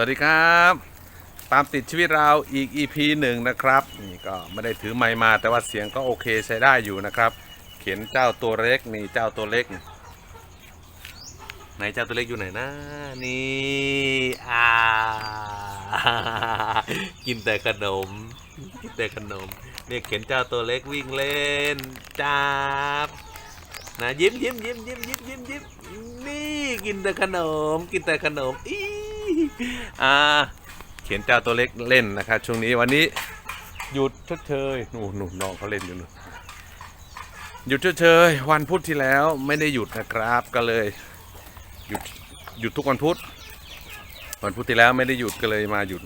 วัสดีครับ ตามติดชีวิตเราอีก EP หนึ่งนะครับ นี่ก็ไม่ได้ถือไมค์มาแต่ว่าเสียงก็โอเคใช้ได้อยู่นะครับ เขียนเจ้าตัวเล็กนี่เจ้าตัวเล็ก ไหนเจ้าตัวเล็กอยู่ไหนนะนี่อ่ากินแต่ขนมกินแต่ขนมเนี่ยเขียนเจ้าตัวเล็กวิ่งเล่นจับนะยิ้มยิ้มยิ้มยิ้มยิ้มยิ้มยิ้มนี่กินแต่ขนม กินแต่ขนมอี อ่าเขียนเจ้าตัวเล็กเล่นนะครับช่วงนี้วันนี้หยุดชดเชยหนูหนูน้องเขาเล่นอยู่นู่นหยุดชดเชยวันพุธที่แล้วไม่ได้หยุดนะครับก็เลยหยุดหยุดทุกวันพุธวันพุธที่แล้วไม่ได้หยุดก็เลยมาหยุด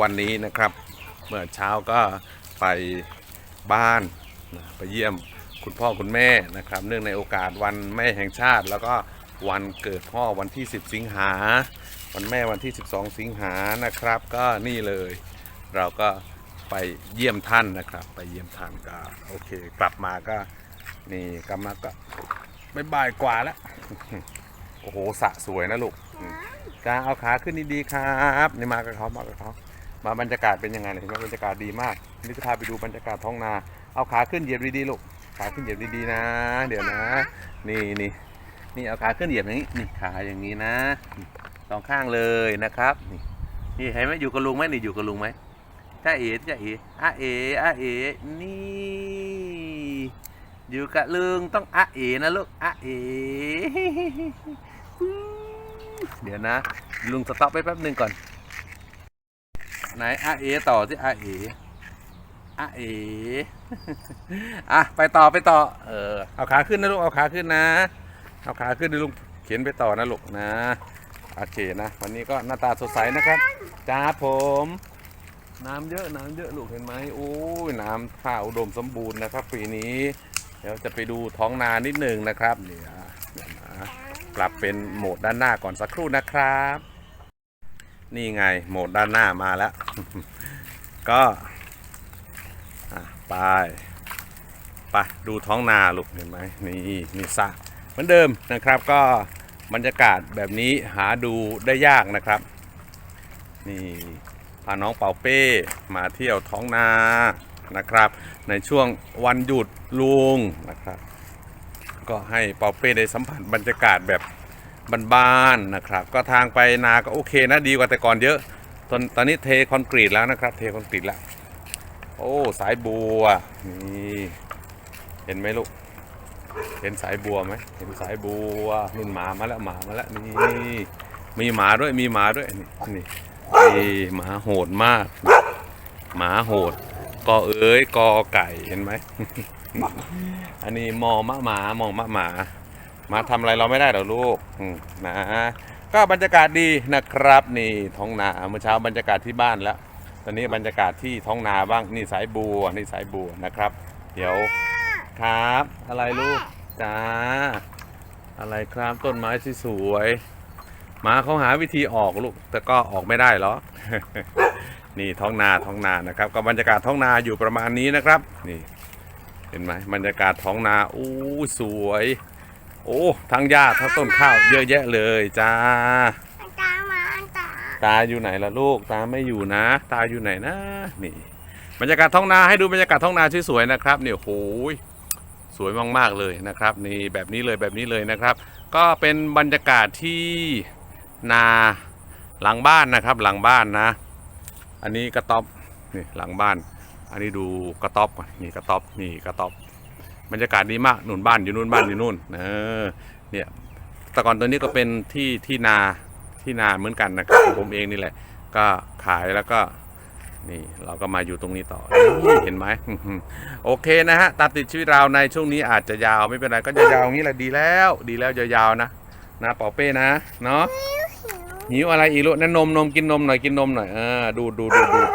วันนี้นะครับ เมื่อเช้าก็ไปบ้านไปเยี่ยมคุณพ่อคุณแม่นะครับ เนื่องในโอกาสวันแม่แห่งชาติ แล้วก็ วันเกิดพ่อวันที่ 10 สิงหา วันแม่วันที่ 12 สิงหานะครับ ก็นี่เลย เราก็ไปเยี่ยมท่านนะครับ ไปเยี่ยมท่านก็โอเค กลับมาก็นี่กลับมาก็ไม่บ่ายกว่าแล้วโอ้โหสระสวยนะลูกจ้าเอาขาขึ้นดีๆครับนี่มากับเขามากับเขามาบรรยากาศเป็นยังไงเห็นไหมบรรยากาศดีมากนี่จะพาไปดูบรรยากาศท้องนา เอาขาขึ้นเหยียบดีๆลูกขาขึ้นเหยียบดีๆนะ เดี๋ยวนะ นี่นี่ นี่เอาขาขึ้นเหยียบอย่างนี้นี่ขาอย่างนี้นะสองข้างเลยนะครับ นี่นี่เห็นไหมอยู่กับลุงไหมนี่อยู่กับลุงไหมจ้าเอ๋จ้าเอ๋อาเอ๋อาเอ๋นี่ อยู่กับลุงต้องอาเอ๋นะลูกอาเอ๋เดี๋ยวนะ ลุงสต็อปไปแป๊บหนึ่งก่อน ไหนอาเอ๋ต่อที่อาเอ๋อาเอ๋อะไปต่อไปต่อ เออเอาขาขึ้นนะลูกเอาขาขึ้นนะ เอาขาขึ้นนะลูกเขียนไปต่อนะลูกนะโอเคนะวันนี้ก็หน้าตาสดใสนะครับจ้าผม น้ำเยอะน้ำเยอะลูกเห็นไหมโอ้ยน้ำข้าวอุดมสมบูรณ์นะครับปีนี้เดี๋ยวจะไปดูท้องนานิดหนึ่งนะครับเดี๋ยวเดี๋ยวนะปรับเป็นโหมดด้านหน้าก่อนสักครู่นะครับ นี่ไงโหมดด้านหน้ามาแล้ว ก็ไปไปดูท้องนาลูกเห็นไหมนี่มีสระ เหมือนเดิมนะครับก็บรรยากาศแบบนี้หาดูได้ยากนะครับ นี่พาน้องเป่าเป้มาเที่ยวท้องนานะครับ ในช่วงวันหยุดลุงนะครับ ก็ให้เป่าเป้ได้สัมผัสบรรยากาศแบบบ้านๆนะครับ ก็ทางไปนาก็โอเคนะดีกว่าแต่ก่อนเยอะ ตอนตอนนี้เทคอนกรีตแล้วนะครับ เทคอนกรีตแล้ว โอ้สายบัวนี่เห็นไหมลูก เห็นสายบัวไหมเห็นสายบัวนุ่นหมามาแล้วหมามาแล้วนี่มีหมาด้วยมีหมาด้วยนี่นี่มีหมาโหดมาก หมาโหดกอเอ้ยกอไก่เห็นไหมอันนี้มอมะหมามองมะหมามาทำอะไรเราไม่ได้หรอกลูกนะก็บรรยากาศดีนะครับ นี่ท้องนาเมื่อเช้าบรรยากาศที่บ้านแล้ว ตอนนี้บรรยากาศที่ท้องนาบ้างนี่สายบัวนี่สายบัวนะครับ เดี๋ยว ครับ อะไรลูกจ้าอะไรครับต้นไม้สวยๆหมาเขาหาวิธีออกลูกแต่ก็ออกไม่ได้หรอกนี่ท้องนาท้องนานะครับ ก็บรรยากาศท้องนาอยู่ประมาณนี้นะครับ นี่ เห็นไหมบรรยากาศท้องนาอู้สวย โอ้ทั้งหญ้าทั้งต้นข้าว เยอะแยะเลยจ้าตามาตาตาอยู่ไหนล่ะลูกตาไม่อยู่นะ ตาอยู่ไหนนะนี่ บรรยากาศท้องนาให้ดูบรรยากาศท้องนาสวยๆนะครับเนี่ยโหย สวยมากๆเลยนะครับนี่แบบนี้เลยแบบนี้เลยนะครับ ก็เป็นบรรยากาศที่นาหลังบ้านนะครับหลังบ้านนะ อันนี้กระต๊อบนี่หลังบ้าน อันนี้ดูกระต๊อบก่อนนี่กระต๊อบนี่กระต๊อบบรรยากาศดีมากนู่นบ้านอยู่นู่นบ้านอยู่นู่นเออเนี่ยแต่ก่อนตัวนี้ก็เป็นที่ที่นาที่นาเหมือนกันนะครับผมเองนี่แหละ ก็ขายแล้วก็ นี่เราก็มาอยู่ตรงนี้ต่อ เห็นไหมโอเคนะฮะตามติดชีวิตเราในช่วงนี้อาจจะยาวไม่เป็นไรก็ยาวๆอย่างนี้แหละดีแล้ว ดีแล้วยาวๆนะนะเป่าเป้นะเนาะหิวอะไรอีกลูกนั่นนมนมกินนมหน่อยกินนมหน่อยเออดูดดูดดูดดูด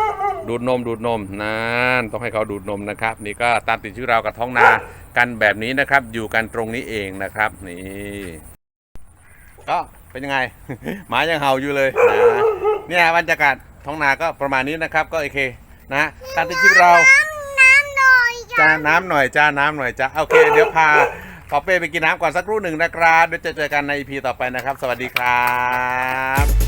ดูดนมดูดนมนั่นต้องให้เขาดูดนมนะครับ นี่ก็ตามติดชีวิตเรากับท้องนากันแบบนี้นะครับ อยู่กันตรงนี้เองนะครับ นี่ก็เป็นยังไงหมายังเห่าอยู่เลยนะเนี่ยบรรยากาศ ท้องนาก็ประมาณนี้นะครับ ก็โอเคนะฮะตามติดชีวิตเราน้ำหน่อยจ้าน้ำหน่อยจ้าน้ำหน่อยจ้าโอเค เดี๋ยวพาขอเป้ไปกินน้ำก่อนสักครู่หนึ่งนะครับเดี๋ยวจะเจอกันใน EP ต่อไปนะครับ สวัสดีครับ